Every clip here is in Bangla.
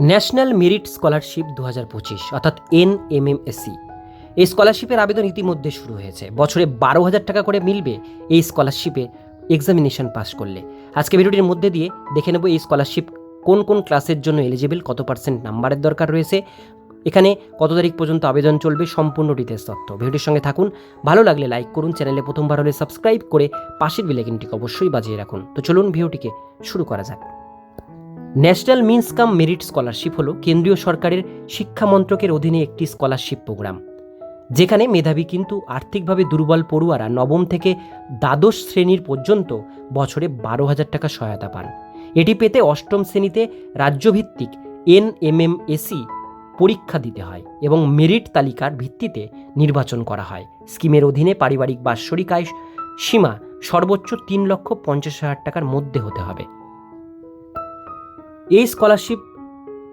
ন্যাশনাল মেরিট স্কলারশিপ দু হাজার পঁচিশ, অর্থাৎ এন এম এম এসসি এই স্কলারশিপের আবেদন ইতিমধ্যে শুরু হয়েছে। বছরে বারো হাজার টাকা করে মিলবে এই স্কলারশিপে এক্সামিনেশন পাস করলে। আজকে ভিডিওটির মধ্যে দিয়ে দেখে নেব এই স্কলারশিপ কোন কোন ক্লাসের জন্য এলিজিবল, কত পার্সেন্ট নাম্বারের দরকার রয়েছে, এখানে কত তারিখ পর্যন্ত আবেদন চলবে সম্পূর্ণ ডিটেলস তথ্য। ভিডিওটির সঙ্গে থাকুন, ভালো লাগলে লাইক করুন, চ্যানেলে প্রথমবার হলে সাবস্ক্রাইব করে পাশের বেলাইকিনটিকে অবশ্যই বাজিয়ে রাখুন। তো চলুন ভিডিওটিকে শুরু করা যাক। National means cum merit scholarship হলো কেন্দ্রীয় সরকারের শিক্ষা মন্ত্রকের অধীনে একটি স্কলারশিপ প্রোগ্রাম, যেখানে মেধাবী কিন্তু আর্থিকভাবে দুর্বল পড়ুয়ারা নবম থেকে দ্বাদশ শ্রেণির পর্যন্ত বছরে বারো হাজার টাকা সহায়তা পান। এটি পেতে অষ্টম শ্রেণীতে রাজ্যভিত্তিক এন এম এম এসি পরীক্ষা দিতে হয় এবং মেরিট তালিকার ভিত্তিতে নির্বাচন করা হয়। স্কিমের অধীনে পারিবারিক বাৎসরিক আয় সীমা সর্বোচ্চ তিন লক্ষ পঞ্চাশ হাজার টাকার মধ্যে হতে হবে। এই স্কলারশিপ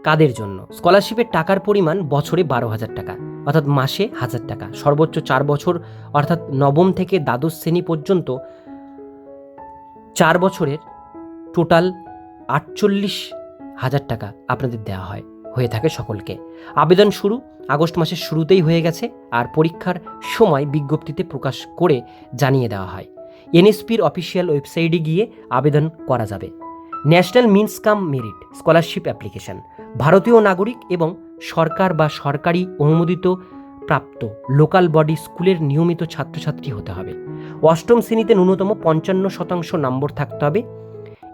কাদের জন্য? স্কলারশিপের টাকার পরিমাণ বছরে বারো হাজার টাকা, অর্থাৎ মাসে হাজার টাকা। সর্বোচ্চ চার বছর, অর্থাৎ নবম থেকে দ্বাদশ শ্রেণি পর্যন্ত চার বছরের টোটাল আটচল্লিশ হাজার টাকা আপনাদের দেওয়া হয়, হয়ে থাকে সকলকে। আবেদন শুরু আগস্ট মাসের শুরুতেই হয়ে গেছে আর পরীক্ষার সময় বিজ্ঞপ্তিতে প্রকাশ করে জানিয়ে দেওয়া হয়। এনএসপির অফিসিয়াল ওয়েবসাইটে গিয়ে আবেদন করা যাবে। National means cum merit scholarship application. ভারতীয় নাগরিক এবং সরকার বা সরকারি অনুমোদিত প্রাপ্ত লোকাল বডি স্কুলের নিয়মিত ছাত্রছাত্রী হতে হবে। অষ্টম শ্রেণীতে ন্যূনতম পঞ্চান্ন শতাংশ নম্বর থাকতে হবে।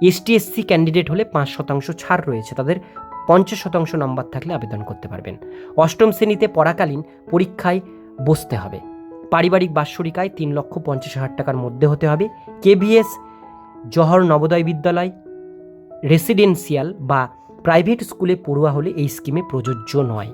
এসটি এসসি ক্যান্ডিডেট হলে পাঁচ শতাংশ ছাড় রয়েছে, তাদের পঞ্চাশ শতাংশ নম্বর থাকলে আবেদন করতে পারবেন। অষ্টম শ্রেণীতে পড়াকালীন পরীক্ষায় বসতে হবে। পারিবারিক বাৎসরিক আয় তিন লক্ষ পঞ্চাশ হাজার টাকার মধ্যে হতে হবে। কেবিএস জহর নবোদয় বিদ্যালয় রেসিডেন্সিয়াল বা প্রাইভেট স্কুলে পড়ুয়া হলে এই স্কিমে প্রযোজ্য নয়।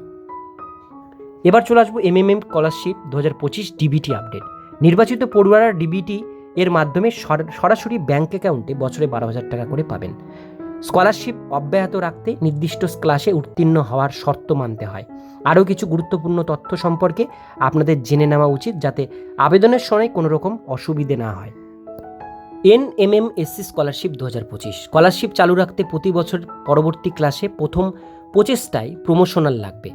এবার চলে আসব এমএমএম স্কলারশিপ দু হাজার পঁচিশ ডিবিটি আপডেট। নির্বাচিত পড়ুয়ারা ডিবিটি এর মাধ্যমে সর- সরাসরি ব্যাঙ্ক অ্যাকাউন্টে বছরে বারো হাজার টাকা করে পাবেন। স্কলারশিপ অব্যাহত রাখতে নির্দিষ্ট ক্লাসে উত্তীর্ণ হওয়ার শর্ত মানতে হয়। আরও কিছু গুরুত্বপূর্ণ তথ্য সম্পর্কে আপনাদের জেনে নেওয়া উচিত যাতে আবেদনের সময় কোনো রকম অসুবিধে না হয়। N M M SC scholarship দু হাজার পঁচিশ। স্কলারশিপ চালু রাখতে প্রতি বছর পরবর্তী ক্লাসে প্রথম প্রচেষ্টায় প্রমোশনাল লাগবে।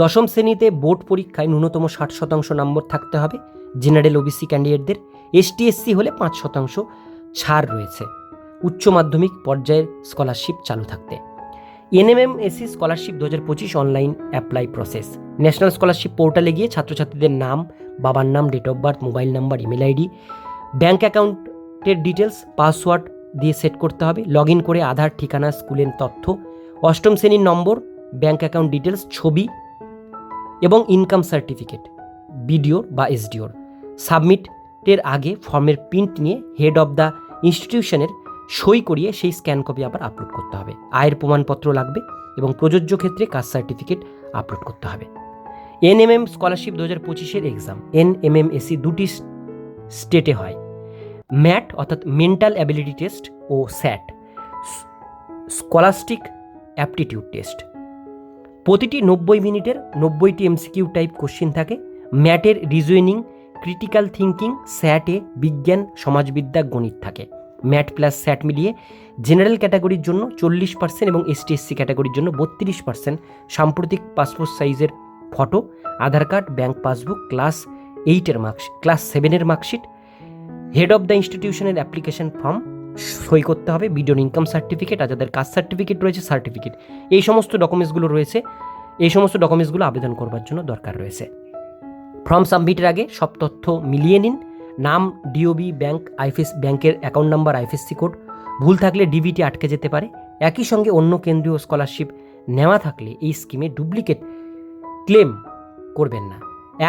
দশম শ্রেণীতে বোর্ড পরীক্ষায় ন্যূনতম ষাট শতাংশ নম্বর থাকতে হবে। জেনারেল ওবিসি ক্যান্ডিডেটদের এসটি এসসি হলে পাঁচ শতাংশ ছাড় রয়েছে। উচ্চ মাধ্যমিক পর্যায়ের স্কলারশিপ চালু থাকতে। এনএমএম এসি স্কলারশিপ দু হাজার পঁচিশ online apply process. National scholarship পোর্টালে গিয়ে ছাত্রছাত্রীদের নাম, বাবার নাম, date of birth, mobile number, email ID bank অ্যাকাউন্টের ডিটেলস পাসওয়ার্ড দিয়ে সেট করতে হবে। লগ ইন করে আধার, ঠিকানা, স্কুলের তথ্য। অষ্টম শ্রেণির নম্বর ব্যাঙ্ক অ্যাকাউন্ট ডিটেলস ছবি এবং ইনকাম সার্টিফিকেট বিডিওর বা এসডিওর সাবমিটের আগে ফর্মের প্রিন্ট নিয়ে হেড অফ দ্য ইনস্টিটিউশনের সই করিয়ে সেই স্ক্যান কপি আবার আপলোড করতে হবে। আয়ের প্রমাণপত্র লাগবে এবং প্রযোজ্য ক্ষেত্রে কাস্ট সার্টিফিকেট আপলোড করতে হবে। এনএমএম স্কলারশিপ দু হাজার পঁচিশের এক্সাম এনএমএমএসি দুটি স্টেটে হয়। ম্যাট, অর্থাৎ মেন্টাল অ্যাবিলিটি টেস্ট ও স্যাট, স্কলাস্টিক অ্যাপটিটিউড টেস্ট। প্রতিটি নব্বই মিনিটের নব্বইটি এমসিকিউ টাইপ কোশ্চিন থাকে। ম্যাটের রিজনিং, ক্রিটিক্যাল থিঙ্কিং স্যাটে বিজ্ঞান, সমাজবিদ্যা, গণিত থাকে। ম্যাট প্লাস স্যাট মিলিয়ে জেনারেল ক্যাটাগরির জন্য চল্লিশ পার্সেন্ট এবং এসটি এসসি ক্যাটাগরির জন্য বত্রিশ পার্সেন্ট সাম্প্রতিক পাসপোর্ট সাইজের photo, Aadhaar card, bank passbook, class এইটের মার্কশিট, ক্লাস সেভেনের মার্কশিট হেড অফ দ্য ইনস্টিটিউশনের অ্যাপ্লিকেশন ফর্ম সই করতে হবে ভিডিওর ইনকাম সার্টিফিকেট আর যাদের কাস্ট সার্টিফিকেট রয়েছে সার্টিফিকেট এই সমস্ত ডকুমেন্টসগুলো রয়েছে, এই সমস্ত ডকুমেন্টসগুলো আবেদন করবার জন্য দরকার রয়েছে। ফর্ম সাবমিটের আগে সব তথ্য মিলিয়ে নিন। নাম ডিওবি ব্যাংক আইফএস ব্যাংকের অ্যাকাউন্ট নাম্বার আইএফএসসি কোড ভুল থাকলে ডিবিটি আটকে যেতে পারে। একই সঙ্গে অন্য কেন্দ্রীয় স্কলারশিপ নেওয়া থাকলে এই স্কিমে ডুপ্লিকেট ক্লেম করবেন না।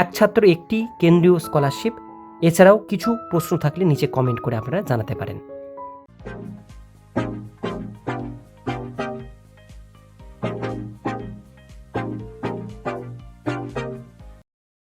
এক ছাত্র একটি কেন্দ্রীয় স্কলারশিপ এছাড়াও কিছু প্রশ্ন থাকলে নিচে কমেন্ট করে আপনারা জানাতে পারেন।